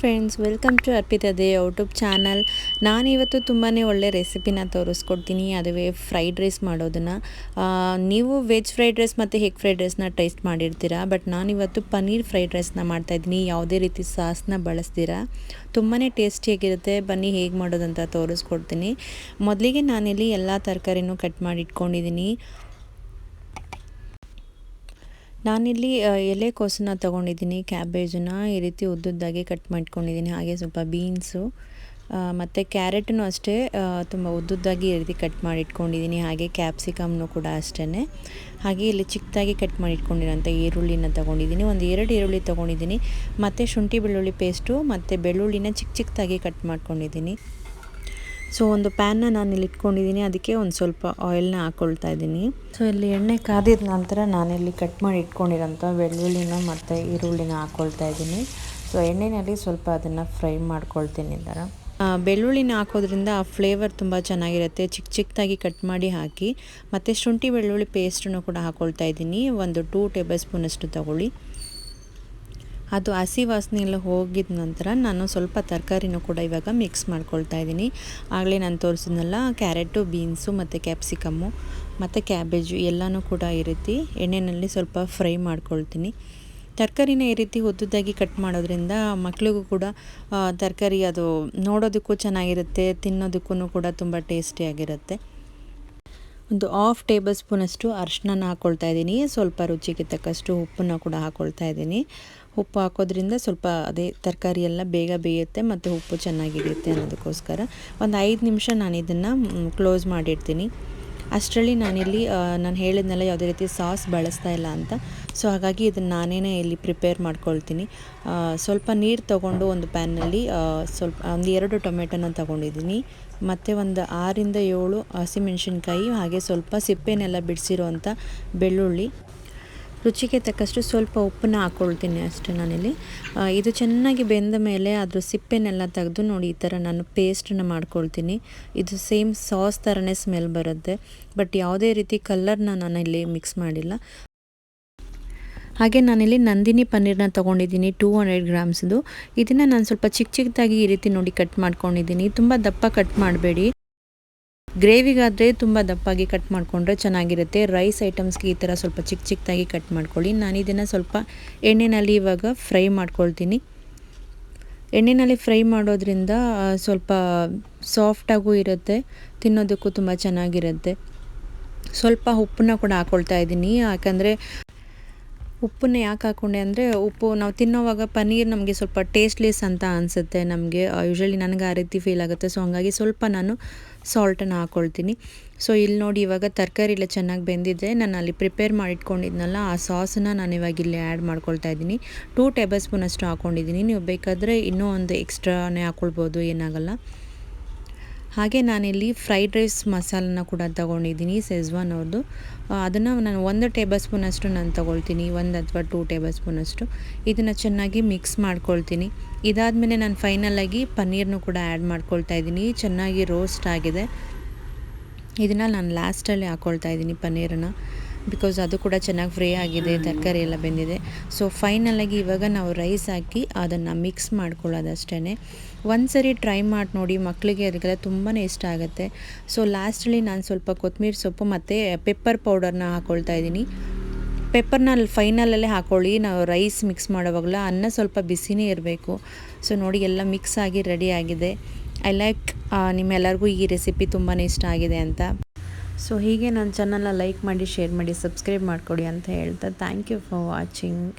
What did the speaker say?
Friends welcome to Arpita ದೇ YouTube channel ನಾನಿವತ್ತು ತುಂಬಾ ಒಳ್ಳೆ ರೆಸಿಪಿನ ತೋರಿಸ್ಕೊಡ್ತೀನಿ. ಅದುವೇ ಫ್ರೈಡ್ ರೈಸ್ ಮಾಡೋದನ್ನು. ನೀವು ವೆಜ್ ಫ್ರೈಡ್ ರೈಸ್ ಮತ್ತು ಹೆಗ್ ಫ್ರೈಡ್ ರೈಸ್ನ ಟೇಸ್ಟ್ ಮಾಡಿರ್ತೀರಾ ಬಟ್ ನಾನಿವತ್ತು ಪನ್ನೀರ್ ಫ್ರೈಡ್ ರೈಸ್ನ ಮಾಡ್ತಾಯಿದ್ದೀನಿ ಯಾವುದೇ ರೀತಿ ಸಾಸ್ನ ಬಳಸ್ತೀರ. ತುಂಬಾ ಟೇಸ್ಟಿಯಾಗಿರುತ್ತೆ ಬನ್ನಿ ಹೇಗೆ ಮಾಡೋದಂತ ತೋರಿಸ್ಕೊಡ್ತೀನಿ. ಮೊದಲಿಗೆ ನಾನಿಲ್ಲಿ ಎಲ್ಲ ತರಕಾರಿನೂ ಕಟ್ ಮಾಡಿ ಇಟ್ಕೊಂಡಿದ್ದೀನಿ ನಾನಿಲ್ಲಿ ಎಲೆಕೋಸನ್ನ ತೊಗೊಂಡಿದ್ದೀನಿ ಕ್ಯಾಬೇಜನ್ನ ಈ ರೀತಿ ಉದ್ದುದ್ದಾಗಿ ಕಟ್ ಮಾಡ್ಕೊಂಡಿದ್ದೀನಿ, ಹಾಗೆ ಸ್ವಲ್ಪ ಬೀನ್ಸು ಮತ್ತು ಕ್ಯಾರೆಟನ್ನು ಅಷ್ಟೇ ತುಂಬ ಉದ್ದುದ್ದಾಗಿ ಈ ರೀತಿ ಕಟ್ ಮಾಡಿ ಇಟ್ಕೊಂಡಿದ್ದೀನಿ ಹಾಗೆ ಕ್ಯಾಪ್ಸಿಕಮ್ನು ಕೂಡ ಅಷ್ಟೇ ಹಾಗೆ ಇಲ್ಲಿ ಚಿಕ್ಕದಾಗಿ ಕಟ್ ಮಾಡಿ ಇಟ್ಕೊಂಡಿರೋಂಥ ಈರುಳ್ಳಿನ ತೊಗೊಂಡಿದ್ದೀನಿ, ಒಂದು ಎರಡು ಈರುಳ್ಳಿ ತೊಗೊಂಡಿದ್ದೀನಿ, ಮತ್ತು ಶುಂಠಿ ಬೆಳ್ಳುಳ್ಳಿ ಪೇಸ್ಟು, ಮತ್ತು ಬೆಳ್ಳುಳ್ಳಿನ ಚಿಕ್ಕ ಚಿಕ್ಕದಾಗಿ ಕಟ್ ಮಾಡ್ಕೊಂಡಿದ್ದೀನಿ. ಸೊ ಒಂದು ಪ್ಯಾನ್ನ ನಾನು ಇಲ್ಲಿ ಇಟ್ಕೊಂಡಿದ್ದೀನಿ. ಅದಕ್ಕೆ ಒಂದು ಸ್ವಲ್ಪ ಆಯಿಲ್ನ ಹಾಕ್ಕೊಳ್ತಾ ಇದ್ದೀನಿ. ಸೊ ಇಲ್ಲಿ ಎಣ್ಣೆ ಕಾದಿದ ನಂತರ ನಾನಿಲ್ಲಿ ಕಟ್ ಮಾಡಿ ಇಟ್ಕೊಂಡಿರೋಂಥ ಬೆಳ್ಳುಳ್ಳಿನ ಮತ್ತು ಈರುಳ್ಳಿನ ಹಾಕ್ಕೊಳ್ತಾ ಇದ್ದೀನಿ. ಸೊ ಎಣ್ಣೆಯಲ್ಲಿ ಸ್ವಲ್ಪ ಅದನ್ನು ಫ್ರೈ ಮಾಡ್ಕೊಳ್ತೀನಿ ಥರ ಬೆಳ್ಳುಳ್ಳಿನ ಹಾಕೋದ್ರಿಂದ ಆ ಫ್ಲೇವರ್ ತುಂಬ ಚೆನ್ನಾಗಿರುತ್ತೆ. ಚಿಕ್ಕ ಚಿಕ್ಕದಾಗಿ ಕಟ್ ಮಾಡಿ ಹಾಕಿ ಮತ್ತು ಶುಂಠಿ ಬೆಳ್ಳುಳ್ಳಿ ಪೇಸ್ಟನ್ನು ಕೂಡ ಹಾಕ್ಕೊಳ್ತಾ ಇದ್ದೀನಿ. ಒಂದು ಟೂ ಟೇಬಲ್ ಸ್ಪೂನಷ್ಟು ತಗೊಳ್ಳಿ. ಅದು ಹಸಿ ವಾಸನೆ ಎಲ್ಲ ಹೋಗಿದ ನಂತರ ನಾನು ಸ್ವಲ್ಪ ತರಕಾರಿನೂ ಕೂಡ ಇವಾಗ ಮಿಕ್ಸ್ ಮಾಡ್ಕೊಳ್ತಾ ಇದ್ದೀನಿ. ಆಗಲೇ ನಾನು ತೋರಿಸಿದ್ನಲ್ಲ, ಕ್ಯಾರೆಟು, ಬೀನ್ಸು ಮತ್ತು ಕ್ಯಾಪ್ಸಿಕಮ್ಮು ಮತ್ತು ಕ್ಯಾಬೇಜು ಎಲ್ಲನೂ ಕೂಡ ಈ ರೀತಿ ಎಣ್ಣೆಯಲ್ಲಿ ಸ್ವಲ್ಪ ಫ್ರೈ ಮಾಡ್ಕೊಳ್ತೀನಿ. ತರಕಾರಿನ ಈ ರೀತಿ ಉದ್ದುದ್ದಾಗಿ ಕಟ್ ಮಾಡೋದ್ರಿಂದ ಮಕ್ಕಳಿಗೂ ಕೂಡ ತರಕಾರಿ ಅದು ನೋಡೋದಕ್ಕೂ ಚೆನ್ನಾಗಿರುತ್ತೆ ತಿನ್ನೋದಕ್ಕೂ ಕೂಡ ತುಂಬ ಟೇಸ್ಟಿಯಾಗಿರುತ್ತೆ ಒಂದು ಹಾಫ್ ಟೇಬಲ್ ಸ್ಪೂನಷ್ಟು ಅರ್ಶಿನ ಹಾಕ್ಕೊಳ್ತಾ ಇದ್ದೀನಿ. ಸ್ವಲ್ಪ ರುಚಿಗೆ ತಕ್ಕಷ್ಟು ಉಪ್ಪನ್ನು ಕೂಡ ಹಾಕ್ಕೊಳ್ತಾ ಇದ್ದೀನಿ. ಉಪ್ಪು ಹಾಕೋದ್ರಿಂದ ಸ್ವಲ್ಪ ಅದೇ ತರಕಾರಿ ಎಲ್ಲ ಬೇಗ ಬೇಯುತ್ತೆ ಮತ್ತು ಉಪ್ಪು ಚೆನ್ನಾಗಿರುತ್ತೆ ಅನ್ನೋದಕ್ಕೋಸ್ಕರ. ಒಂದು ಐದು ನಿಮಿಷ ನಾನು ಇದನ್ನು ಕ್ಲೋಸ್ ಮಾಡಿರ್ತೀನಿ ಅಷ್ಟರಲ್ಲಿ ನಾನಿಲ್ಲಿ ನಾನು ಹೇಳಿದ್ನೆಲ್ಲ ಯಾವುದೇ ರೀತಿ ಸಾಸ್ ಬಳಸ್ತಾ ಇಲ್ಲ ಅಂತ. ಸೊ ಹಾಗಾಗಿ ಇದನ್ನು ನಾನೇನೇ ಇಲ್ಲಿ ಪ್ರಿಪೇರ್ ಮಾಡ್ಕೊಳ್ತೀನಿ. ಸ್ವಲ್ಪ ನೀರು ತೊಗೊಂಡು ಒಂದು ಪ್ಯಾನ್ನಲ್ಲಿ ಸ್ವಲ್ಪ, ಒಂದು ಎರಡು ಟೊಮೆಟೊನ ತೊಗೊಂಡಿದ್ದೀನಿ. ಮತ್ತು ಒಂದು ಆರಿಂದ ಏಳು ಹಸಿಮೆಣ್ಸಿನ್ಕಾಯಿ, ಹಾಗೆ ಸ್ವಲ್ಪ ಸಿಪ್ಪೆನೆಲ್ಲ ಬಿಡಿಸಿರುವಂಥ ಬೆಳ್ಳುಳ್ಳಿ. ರುಚಿಗೆ ತಕ್ಕಷ್ಟು ಸ್ವಲ್ಪ ಉಪ್ಪನ್ನ ಹಾಕ್ಕೊಳ್ತೀನಿ ಅಷ್ಟೇ ನಾನಿಲ್ಲಿ. ಇದು ಚೆನ್ನಾಗಿ ಬೆಂದ ಮೇಲೆ ಅದ್ರ ಸಿಪ್ಪೆನೆಲ್ಲ ತೆಗೆದು ನೋಡಿ ಈ ಥರ ನಾನು ಪೇಸ್ಟನ್ನ ಮಾಡ್ಕೊಳ್ತೀನಿ. ಇದು ಸೇಮ್ ಸಾಸ್ ಥರನೇ ಸ್ಮೆಲ್ ಬರುತ್ತೆ, ಬಟ್ ಯಾವುದೇ ರೀತಿ ಕಲರ್ನ ನಾನು ಇಲ್ಲಿ ಮಿಕ್ಸ್ ಮಾಡಿಲ್ಲ. ಹಾಗೆ ನಾನಿಲ್ಲಿ ನಂದಿನಿ ಪನ್ನೀರ್ನ ತೊಗೊಂಡಿದ್ದೀನಿ, ಟೂ ಹಂಡ್ರೆಡ್ ಗ್ರಾಮ್ಸ್ದು. ಇದನ್ನು ನಾನು ಸ್ವಲ್ಪ ಚಿಕ್ಕ ಚಿಕ್ಕದಾಗಿ ಈ ರೀತಿ ನೋಡಿ ಕಟ್ ಮಾಡ್ಕೊಂಡಿದ್ದೀನಿ. ತುಂಬ ದಪ್ಪ ಕಟ್ ಮಾಡಬೇಡಿ. ಗ್ರೇವಿಗಾದರೆ ತುಂಬ ದಪ್ಪಾಗಿ ಕಟ್ ಮಾಡಿಕೊಂಡ್ರೆ ಚೆನ್ನಾಗಿರುತ್ತೆ. ರೈಸ್ ಐಟಮ್ಸ್ಗೆ ಈ ಥರ ಸ್ವಲ್ಪ ಚಿಕ್ಕ ಚಿಕ್ಕದಾಗಿ ಕಟ್ ಮಾಡ್ಕೊಳ್ಳಿ. ನಾನು ಇದನ್ನು ಸ್ವಲ್ಪ ಎಣ್ಣೆಯಲ್ಲಿ ಇವಾಗ ಫ್ರೈ ಮಾಡ್ಕೊಳ್ತೀನಿ. ಎಣ್ಣೆಯಲ್ಲಿ ಫ್ರೈ ಮಾಡೋದ್ರಿಂದ ಸ್ವಲ್ಪ ಸಾಫ್ಟಾಗೂ ಇರುತ್ತೆ, ತಿನ್ನೋದಕ್ಕೂ ತುಂಬ ಚೆನ್ನಾಗಿರುತ್ತೆ. ಸ್ವಲ್ಪ ಉಪ್ಪನ್ನ ಕೂಡ ಹಾಕ್ಕೊಳ್ತಾ ಇದ್ದೀನಿ. ಯಾಕಂದರೆ ಉಪ್ಪನ್ನ ಯಾಕೆ ಹಾಕ್ಕೊಂಡೆ ಅಂದರೆ, ಉಪ್ಪು ನಾವು ತಿನ್ನೋವಾಗ ಪನ್ನೀರ್ ನಮಗೆ ಸ್ವಲ್ಪ ಟೇಸ್ಟ್ಲೆಸ್ ಅಂತ ಅನಿಸುತ್ತೆ ನಮಗೆ. ಯೂಶ್ವಲಿ ನನಗೆ ಆ ರೀತಿ ಫೀಲ್ ಆಗುತ್ತೆ. ಸೊ, ಹಾಗಾಗಿ ಸ್ವಲ್ಪ ನಾನು ಸಾಲ್ಟನ್ನು ಹಾಕ್ಕೊಳ್ತೀನಿ ಸೊ ಇಲ್ಲಿ ನೋಡಿ ಇವಾಗ ತರಕಾರಿ ಎಲ್ಲ ಚೆನ್ನಾಗಿ ಬೆಂದಿದೆ ನಾನು ಅಲ್ಲಿ ಪ್ರಿಪೇರ್ ಮಾಡಿಟ್ಕೊಂಡಿದ್ನಲ್ಲ, ಆ ಸಾಸನ್ನ ನಾನು ಇವಾಗ ಇಲ್ಲಿ ಆ್ಯಡ್ ಮಾಡ್ಕೊಳ್ತಾ ಇದ್ದೀನಿ. ಟೂ ಟೇಬಲ್ ಸ್ಪೂನ್ ಅಷ್ಟು ಹಾಕ್ಕೊಂಡಿದ್ದೀನಿ ನೀವು ಬೇಕಾದರೆ ಇನ್ನೂ ಒಂದು ಎಕ್ಸ್ಟ್ರಾನೇ ಹಾಕ್ಕೊಳ್ಬೋದು ಏನಾಗಲ್ಲ. ಹಾಗೆ ನಾನಿಲ್ಲಿ ಫ್ರೈಡ್ ರೈಸ್ ಮಸಾಲನ್ನ ಕೂಡ ತಗೊಂಡಿದ್ದೀನಿ ಸೆಜ್ವಾನ್ ಅವ್ರದ್ದು ಅದನ್ನು ನಾನು ಒಂದು ಟೇಬಲ್ ಸ್ಪೂನಷ್ಟು ನಾನು ತಗೊಳ್ತೀನಿ, ಒಂದು ಅಥವಾ ಟೂ ಟೇಬಲ್ ಸ್ಪೂನಷ್ಟು ಇದನ್ನು ಚೆನ್ನಾಗಿ ಮಿಕ್ಸ್ ಮಾಡ್ಕೊಳ್ತೀನಿ. ಇದಾದಮೇಲೆ ನಾನು ಫೈನಲಾಗಿ ಪನ್ನೀರ್ನು ಕೂಡ ಆ್ಯಡ್ ಮಾಡ್ಕೊಳ್ತಾ ಇದ್ದೀನಿ. ಚೆನ್ನಾಗಿ ರೋಸ್ಟ್ ಆಗಿದೆ. ಇದನ್ನು ನಾನು ಲಾಸ್ಟಲ್ಲಿ ಹಾಕ್ಕೊಳ್ತಾ ಇದ್ದೀನಿ ಪನ್ನೀರನ್ನು. ಬಿಕಾಸ್ ಅದು ಕೂಡ ಚೆನ್ನಾಗಿ ಫ್ರೈ ಆಗಿದೆ, ತರಕಾರಿ ಎಲ್ಲ ಬೆಂದಿದೆ. ಸೊ ಫೈನಲಾಗಿ ಇವಾಗ ನಾವು ರೈಸ್ ಹಾಕಿ ಅದನ್ನು ಮಿಕ್ಸ್ ಮಾಡ್ಕೊಳ್ಳೋದಷ್ಟೇ ಒಂದು ಸರಿ ಟ್ರೈ ಮಾಡಿ ನೋಡಿ ಮಕ್ಕಳಿಗೆ ಅದಕ್ಕೆಲ್ಲ ತುಂಬಾ ಇಷ್ಟ ಆಗುತ್ತೆ. ಸೊ ಲಾಸ್ಟಲ್ಲಿ ನಾನು ಸ್ವಲ್ಪ ಕೊತ್ತಂಬರಿ ಸೊಪ್ಪು ಮತ್ತು ಪೆಪ್ಪರ್ ಪೌಡರ್ನ ಹಾಕ್ಕೊಳ್ತಾ ಇದ್ದೀನಿ. ಪೆಪ್ಪರ್ನ ಫೈನಲಲ್ಲೇ ಹಾಕೊಳ್ಳಿ, ನಾವು ರೈಸ್ ಮಿಕ್ಸ್ ಮಾಡೋವಾಗಲ ಅನ್ನ ಸ್ವಲ್ಪ ಬಿಸಿನೇ ಇರಬೇಕು. ಸೊ ನೋಡಿ ಎಲ್ಲ ಮಿಕ್ಸ್ ಆಗಿ ರೆಡಿ ಆಗಿದೆ. ಐ ಲೈಕ್ ನಿಮ್ಮೆಲ್ಲರಿಗೂ ಈ ರೆಸಿಪಿ ತುಂಬಾ ಇಷ್ಟ ಆಗಿದೆ ಅಂತ. ಸೊ ಹೀಗೆ ನನ್ನ ಚಾನಲ್ನ ಲೈಕ್ ಮಾಡಿ ಶೇರ್ ಮಾಡಿ ಸಬ್ಸ್ಕ್ರೈಬ್ ಮಾಡಿಕೊಡಿ ಅಂತ ಹೇಳ್ತಾ ಥ್ಯಾಂಕ್ ಯು ಫಾರ್ ವಾಚಿಂಗ್